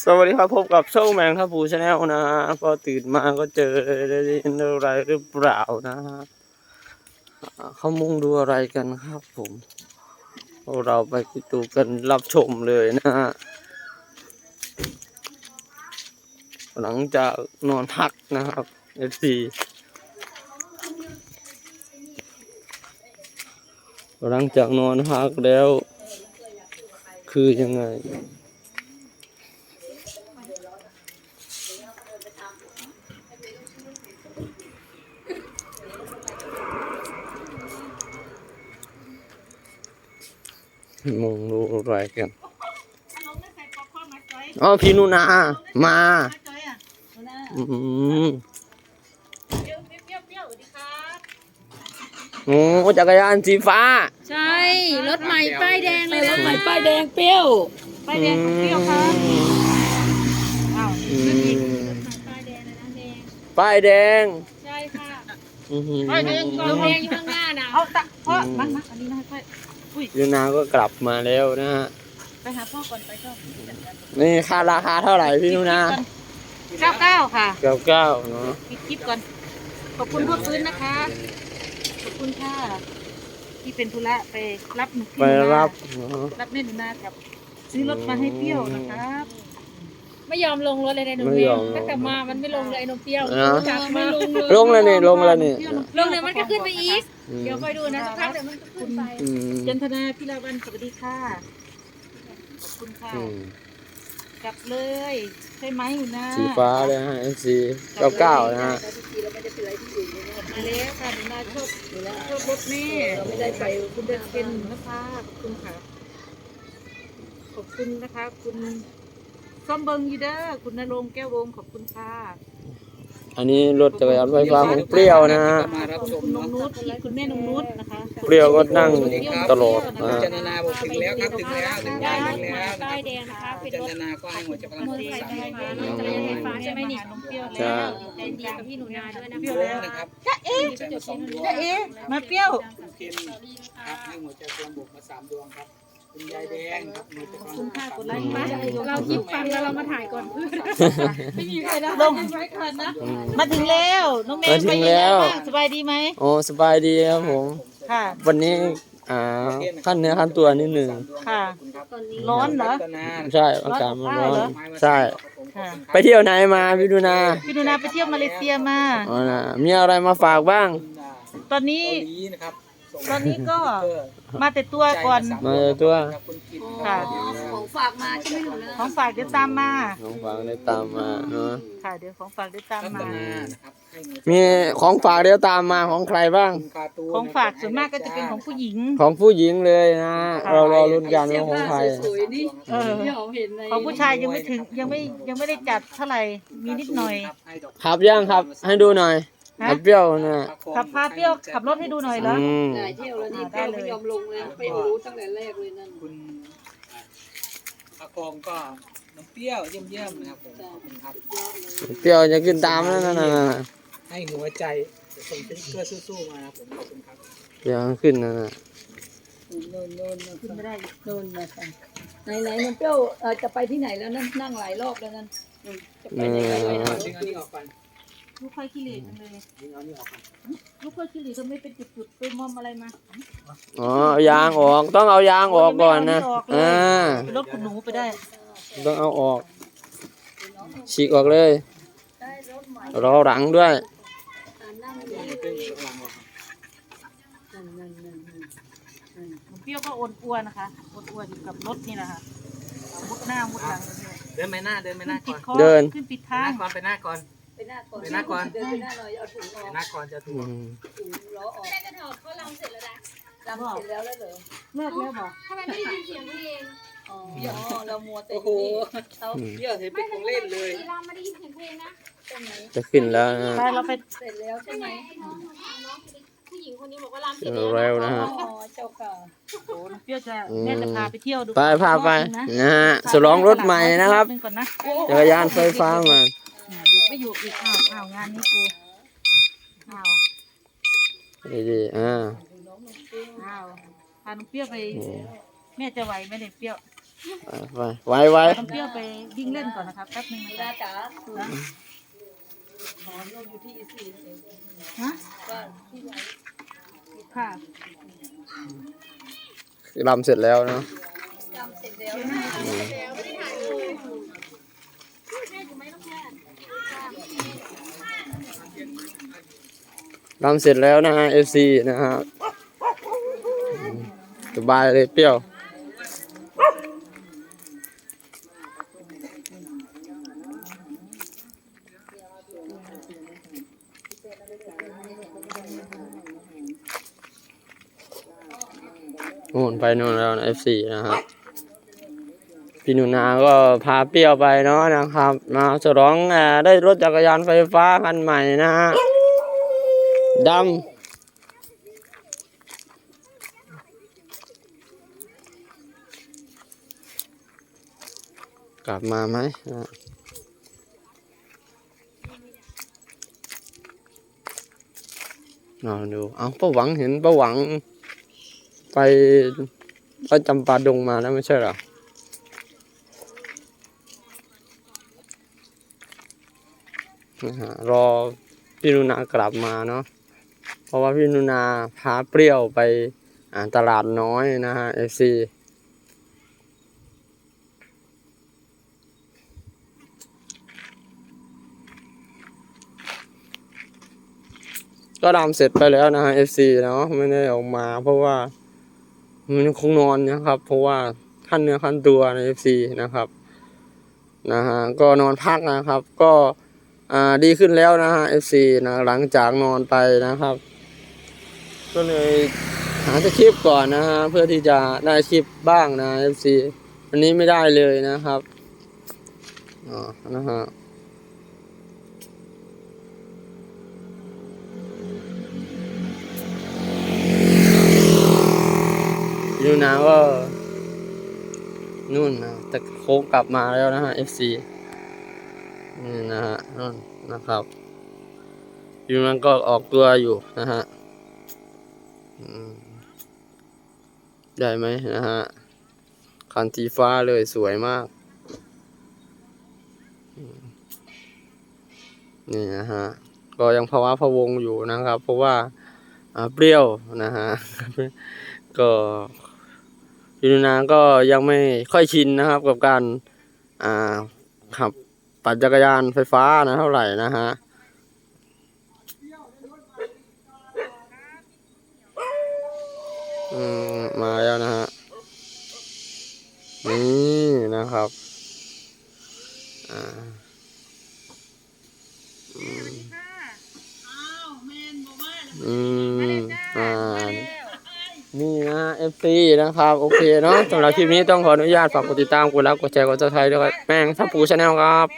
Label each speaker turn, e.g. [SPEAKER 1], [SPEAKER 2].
[SPEAKER 1] สวัสดีครับพบกับช่องแมงครับผูชาแนลนะพอตื่นมาก็เจออะไรหรือเปล่านะเขามุ่งดูอะไรกันครับผม เราไปดูกันรับชมเลยนะฮะหลังจากนอนพักนะครับเอฟซีหลังจากนอนพักแล้ว คือยังไง มองดูอะไรกันอ๋อพี่นุนามา อืมโอ้จักรยานสีฟ้า
[SPEAKER 2] ใช่ รถใหม่ป้ายแดงเลยรถใหม่ป้ายแดงเปรี้ยว
[SPEAKER 3] ป้ายแดงของเปรี้ยวครับอ้าว
[SPEAKER 1] อืม
[SPEAKER 2] ป้ายแดงเลยนะแดง
[SPEAKER 1] ป้ายแดง
[SPEAKER 2] ใช่ค่ะ
[SPEAKER 1] อื้อหือ
[SPEAKER 2] ป้ายแดง กองแดงอยู่ข้างหน้านะ
[SPEAKER 3] เอาตะพ่อมามาอันนี้นะค่อย
[SPEAKER 1] ยูนาก็กลับมาแล้วนะฮะ
[SPEAKER 3] ไปหาพ่อก่อนไปก็
[SPEAKER 1] นี่ค่าราคาเท่าไหร่พี่นุนา
[SPEAKER 3] เก้าเก้าค่ะ
[SPEAKER 1] เก้าเก้าเนาะ
[SPEAKER 3] ปิดคลิปก่อน ขอบคุณพ่อฟื้นนะคะ ขอบคุณค่ะที่เป็นธุระไปรับหนูที่
[SPEAKER 1] ไป
[SPEAKER 3] หนูนา
[SPEAKER 1] รับเนาะ
[SPEAKER 3] รับแม่หนูนากับ ซื้อรถมาให้เปรี้ยวนะครับ
[SPEAKER 2] ไม่ยอมลงรถเลยนะหนุ่ม
[SPEAKER 1] ไม่
[SPEAKER 2] เมี
[SPEAKER 1] ย
[SPEAKER 2] ย
[SPEAKER 1] อม
[SPEAKER 2] ตั้งแต่มามันไม่ลงเลยไอ้นมเปรี้ยว
[SPEAKER 1] นะ
[SPEAKER 2] จับไม่ลงเลย
[SPEAKER 1] ลงแล้วนี่ลงแล้วนี่
[SPEAKER 2] ลงเลยมันก็ขึ้นไปอีก
[SPEAKER 1] อืม
[SPEAKER 2] เดี๋ยวคอยดูนะสักพักเดี๋ยวมันก็ขึ้นไป
[SPEAKER 1] อืม
[SPEAKER 3] จันทนาพิลาวันสวัสดีค่ะ ขอบคุณค่ะ
[SPEAKER 1] อืม
[SPEAKER 3] กลับเลย ใช่ไหมหนูนา
[SPEAKER 1] สีฟ้าเลยฮะสีเก้าเก้านะฮะ
[SPEAKER 3] มาแล้วค่ะหนูนาชอบชอบรถแม่เราไม่ได้ไปคุณเดินเป็นนะคะขอบคุณค่ะ ขอบคุณนะคะ คุณ ส้มเบิงอยูเดอร์คุณนรงค์แก้ววงศ์ขอบคุณค่ะ
[SPEAKER 1] อันนี้รถจักรยานไฟฟ้าของเปรี้ยวนะฮะ
[SPEAKER 4] มารับ
[SPEAKER 3] คุณ
[SPEAKER 4] ชม
[SPEAKER 3] คุณนง
[SPEAKER 4] เนาะ
[SPEAKER 3] นุชคุณแม่นงนุชนะคะ
[SPEAKER 1] เปรี้ยวก็นั่งตลอดนะฮะ
[SPEAKER 4] จันทนาบอกถึงแล้วครับถึงแล้วถึงแล้วถึงแล้วนะ
[SPEAKER 2] ป้าย
[SPEAKER 4] ค
[SPEAKER 2] แด
[SPEAKER 4] รับ
[SPEAKER 2] งนะคะเป็น
[SPEAKER 4] จัน
[SPEAKER 2] รถ
[SPEAKER 4] ทนาก็ให้หัวใจพลัง
[SPEAKER 2] มอเตอร์ไซค์ไฟฟ้าจักรยานไฟฟ้าใช่ไหมนี่
[SPEAKER 3] นมเปรี้ยว
[SPEAKER 1] ใช่
[SPEAKER 3] แล้ว
[SPEAKER 2] ใจดีกับพี่หนูนาด้วยนะ
[SPEAKER 3] เปรี้ยว
[SPEAKER 2] คะ
[SPEAKER 3] แล้ว
[SPEAKER 4] นะครับ
[SPEAKER 3] จ้าเอ๋
[SPEAKER 4] ใจมาสองดวง
[SPEAKER 3] จ้าเอ๋มาเปรี้ยว
[SPEAKER 4] คุณเคนครับให้หัวใจพลังบวกมาสามดวงครับ คุณยายแดงครับหัวใจพลัง
[SPEAKER 3] คุณ
[SPEAKER 4] บวก
[SPEAKER 3] ค่ะ
[SPEAKER 4] สาม
[SPEAKER 3] กด
[SPEAKER 4] ด
[SPEAKER 3] ไล
[SPEAKER 4] วง
[SPEAKER 3] ค์มา
[SPEAKER 2] เราคิดฟังแล้วเรามาถ่ายก่อนเพื่อนไม่มีใครได้
[SPEAKER 3] ลง
[SPEAKER 2] ไว้ก่อนนะ
[SPEAKER 1] อืม
[SPEAKER 3] มาถึงแล้วน้องเมย์
[SPEAKER 1] มาถึง
[SPEAKER 3] ไปยังไง
[SPEAKER 1] แล้ว
[SPEAKER 3] บ้างสบายดีไหม
[SPEAKER 1] โอ้สบายดีครับผม
[SPEAKER 3] ค่ะ
[SPEAKER 1] วันนี้อ่าขั้นเนื้อขั้นตัวนิดหนึ่ง
[SPEAKER 3] ค่ะ
[SPEAKER 4] ขอบคุณครับ
[SPEAKER 3] ร้อนเหรอ
[SPEAKER 4] จันทนา
[SPEAKER 1] ใช่อากาศมันร้อน
[SPEAKER 3] ร้อน
[SPEAKER 1] ใช่
[SPEAKER 3] ค่ะ
[SPEAKER 1] ไปเที่ยวไหนมาพี่ดูนา
[SPEAKER 3] พี่หนูนาไปเที่ยวมาเลเซียมา
[SPEAKER 1] อ๋อนะมีอะไรมาฝากบ้าง
[SPEAKER 3] ตอนนี้
[SPEAKER 4] เกาหลีนะครับส่ง
[SPEAKER 3] ตอนนี้ก็
[SPEAKER 4] เพื่อ
[SPEAKER 3] มาแต่ตัวก่อน
[SPEAKER 4] ใจ
[SPEAKER 1] มาตัว
[SPEAKER 4] ครับคุณกิต
[SPEAKER 3] ค่ะ
[SPEAKER 2] ของฝากมาใช่ไหมหนูนะ
[SPEAKER 3] ของฝากเดี๋ยวตามมา
[SPEAKER 1] น้องฝากได้ตามมาเนาะ
[SPEAKER 3] ค่ะ เดี๋ยวของฝากเดี๋ยวตาม
[SPEAKER 4] รัต
[SPEAKER 3] มา
[SPEAKER 4] นานะครับให้หัวใจ
[SPEAKER 1] มีของฝากเดี๋ยวตามมาของใครบ้าง
[SPEAKER 4] คุณคาตูน
[SPEAKER 3] ของฝากส่วนมากก็จะเป็นของผู้หญิง
[SPEAKER 1] ของผู้หญิงเลยนะเรารอรุ่นกันว่าของใคร
[SPEAKER 2] สวยๆนี่
[SPEAKER 3] เออ
[SPEAKER 2] ที่หอมเห็นใน
[SPEAKER 3] ของผู้ชายยังไม่ถึงยังไม่ยังไม่ได้จัดเท่าไหร่มีนิดหน่อย
[SPEAKER 1] ขับย่างครับ ให้ดูหน่อย
[SPEAKER 3] ฮะ
[SPEAKER 1] ขับเปรี้ยวนะ
[SPEAKER 3] ขับพาเปรี้ยวขับรถให้ดูหน่อยเหรอ
[SPEAKER 1] อืม
[SPEAKER 2] หลายเที่ยวแล้วนี่เปรี้ยวไม่ยอมลงเลยไปรู้ตั้งแต่แรกเลยนั่น
[SPEAKER 4] คุณอาคองก็น้ำเปรี้ยวเยี่ยมๆนะครับผมขอบคุณครับ
[SPEAKER 1] เปรี้ยวจะขึ้นตามนั่นน่ะ
[SPEAKER 4] ให้หัวใจส่งเพื่อสู้ๆมานะครับผมขอบคุณครับ
[SPEAKER 1] เปรี้ยวขึ้นนั่นน่ะ
[SPEAKER 2] โน่นโน่นขึ้นไม่ได้โน่นนะจ๊ะไหนไหนน้องเปรี้ยวเอ่อจะไปที่ไหนแล้วนั่นนั่งหลายรอบแล้วนั่นอืมจะไปไหนไปไหน
[SPEAKER 4] ดึงเอานี่ออกก่อน
[SPEAKER 3] ลูกค่อยขี้เหร่จังเลย
[SPEAKER 4] ดึงเอานี่ออกก่อน
[SPEAKER 3] ลูกค่อยขี้เหร่ทำไมเป็นจุดๆไปมอมอะไรมา
[SPEAKER 1] อ๋อเอายางออกต้องเอายางออกก่อนนะอ่า
[SPEAKER 3] เป็นรถคุณหนูไปได้
[SPEAKER 1] ต้องเอาออก ฉีกออกเลยรอหลังด้วย
[SPEAKER 4] ดึงกำลังออก
[SPEAKER 3] ผมเปรี้ยวก็อ้วนอ้วนๆนะคะอ้วนอ้วนๆอยู่กับรถนี่แหละค่ะมุดหน้ามุดหลังไปเลย
[SPEAKER 4] เดินไปหน้าเดินไปหน้า
[SPEAKER 3] ปิ
[SPEAKER 4] ก่อ
[SPEAKER 3] ด
[SPEAKER 4] น
[SPEAKER 3] คอ
[SPEAKER 1] เดิน
[SPEAKER 3] ขึ้นปิด
[SPEAKER 4] ไป
[SPEAKER 3] ทาง
[SPEAKER 4] หน้าก่อนไปหน้าก่อน
[SPEAKER 2] ไปห น้าก่อน
[SPEAKER 4] ไปหน้าก่อน
[SPEAKER 2] เดินไปหน้าหน่อยเอาถุงอ
[SPEAKER 4] ไป
[SPEAKER 2] อก
[SPEAKER 4] หน้าก่อนจะถู
[SPEAKER 1] อื
[SPEAKER 4] ก
[SPEAKER 1] ม
[SPEAKER 2] ถุงล้อออกแม่จะถอดเขาลำเสร็จแล้วนะลำเสร็จแล้วแล้วเหรอ
[SPEAKER 3] เลิกแล้วบอก
[SPEAKER 2] ทำไมไม่ได้ยินเสียงเพลงอ๋อเรามัวแต่
[SPEAKER 4] โอ้โห
[SPEAKER 2] เขา
[SPEAKER 4] เที่ยวเห็นเป็นของเล่นเลย
[SPEAKER 2] เราไม่ได้ยินเสียงเพลงนะตรงไหน
[SPEAKER 1] จะขึ้นแล้วนะ
[SPEAKER 3] ไปเราไป
[SPEAKER 2] เสร็จแล้วใช่ไหม
[SPEAKER 5] ผู้หญิงคนนี้บอกว่าลำ
[SPEAKER 1] เจอเร็วนะฮะ
[SPEAKER 2] อ๋อเจ้าค่ะ
[SPEAKER 3] โอ้น้องเปรี้ยวจะแม่จะพาไปเที่ยวดู
[SPEAKER 1] ไปพาไปนะฮะสลองรถใหม่นะครับ
[SPEAKER 3] ก่อนนะ
[SPEAKER 1] จักรยานไฟฟ้ามา
[SPEAKER 3] อ่าอยู่ ไม่อยู่อีกอ้าวอ้าวงานนี้กูอ้าว
[SPEAKER 1] ดีๆอ่า
[SPEAKER 3] อ้าวพาน้องเปรี้ยวไปแม่จะไหวไหมเนี่ยเปรี้ยว
[SPEAKER 1] ไปไว้ไว้
[SPEAKER 3] น้ำเปรี้ยวไปวิ่งเล่นก่อนนะคะแป๊บนึงนะ
[SPEAKER 2] นา
[SPEAKER 3] คะ
[SPEAKER 2] จ๋าขอลงอยู่ที่สี่
[SPEAKER 3] ฮะค่ะ
[SPEAKER 1] รำเสร็จแล้วเนาะ
[SPEAKER 2] จำเสร็จแล้ ว
[SPEAKER 1] รำเสร็จแล้วนะฮะ FC นะฮะสบายเลยเปรี้ยวนู่นไปนู่นแล้วนะ F4 นะครับพี่หนุนาก็พาเปรี้ยวไปเนาะนะครับ มาฉลองได้รถจักรยานไฟฟ้าคันใหม่นะฮะ ดำกลับมาไหมอะลองดู เอาป้าหวังเห็นป้าหวัง ไปไปจำปาดงมาแล้วไม่ใช่หรอรอพี่นุนากลับมาเนาะ ราะว่าพี่นุนาพาเปรี้ยวไปตลาดน้อยนะฮะเอฟซีก็ดำเสร็จไปแล้วนะฮะเอฟซีเนาะไม่ได้ออกมา เพราะว่ามันคงนอนนะครับ เพราะว่าขั้นเนื้อขั้นตัวในเอฟซีนะครับนะฮะก็นอนพักนะครับ ก็อ่าดีขึ้นแล้วนะฮะ FC นะหลังจากนอนไปนะครับ ก็เลยหาสคริปก่อนนะฮะเพื่อที่จะได้คลิปบ้างนะ FC อันนี้ไม่ได้เลยนะครับอ๋อนะฮะยูนาก็นู่นนะแต่โค้งกลับมาแล้วนะฮะ FC นี่นะฮะนั่นนะครับอยู่นั้นก็ออกตัวอยู่นะฮะ ได้ไหมนะฮะ คันสีฟ้าเลยสวยมาก นี่นะฮะ ก็ยังภาวะพะวงอยู่นะครับ เพราะว่าเปรี้ยวนะฮะ ก็ยูนาก็ยังไม่ค่อยชินนะครับกับการขับปั่นจักรยานไฟฟ้านะเท่าไหร่นะฮะ อืมมาแล้วนะฮะ นี่นะครับ อ่าอืมอ่า นี่นะ FC นะครับ โอเคเนาะสำหรับคลิปนี้ต้องขออนุญาตฝากกดติดตามกดไลค์กดแชร์กดซับสไครต์ด้วยครับแม่งทับปูชาแนลครับ